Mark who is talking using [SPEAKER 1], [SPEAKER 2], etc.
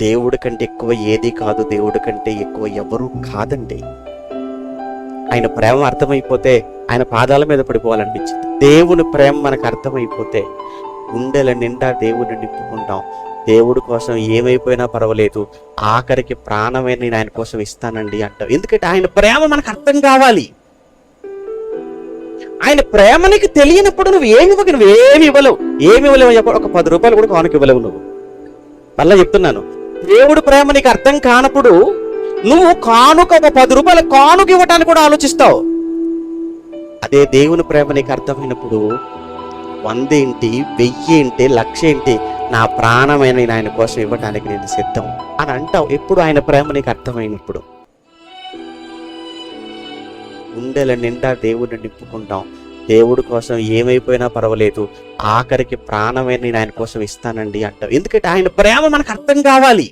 [SPEAKER 1] దేవుడి కంటే ఎక్కువ ఏది కాదు దేవుడి కంటే ఎక్కువ ఎవరు కాదండి. ఆయన ప్రేమ అర్థమైపోతే ఆయన పాదాల మీద పడిపోవాలనిపించింది. దేవుని ప్రేమ మనకు అర్థమైపోతే గుండెల నిండా దేవుడిని నింపుకుంటాం. దేవుడి కోసం ఏమైపోయినా పర్వాలేదు. ఆఖరికి ప్రాణమే నేను ఆయన కోసం ఇస్తానండి అంటాం. ఎందుకంటే ఆయన ప్రేమ మనకు అర్థం కావాలి. ఆయన ప్రేమ నీకు తెలియనప్పుడు నువ్వు ఏమి ఇవ్వకు నువ్వు ఏమి ఇవ్వలేవు. ఏమి ఇవ్వలేవు ఒక పది రూపాయలు కూడా కానుక ఇవ్వలేవు నువ్వు. మళ్ళీ చెప్తున్నాను. దేవుడు ప్రేమ నీకు అర్థం కానప్పుడు నువ్వు కానుక ఒక పది రూపాయల కానుక ఇవ్వటానికి కూడా ఆలోచిస్తావు. అదే దేవుని ప్రేమ నీకు అర్థమైనప్పుడు వందేంటి వెయ్యి ఏంటి లక్ష ఏంటి నా ప్రాణమైన నేను ఆయన కోసం ఇవ్వటానికి నేను సిద్ధం అని అంటావు. ఎప్పుడు ఆయన ప్రేమ నీకు అర్థమైనప్పుడు? గుండెల నిండా దేవుడిని నింపుకుంటాం. దేవుడి కోసం ఏమైపోయినా పర్వాలేదు. ఆఖరికి ప్రాణమైన నేను ఆయన కోసం ఇస్తానండి అంటావు. ఎందుకంటే ఆయన ప్రేమ మనకు అర్థం కావాలి.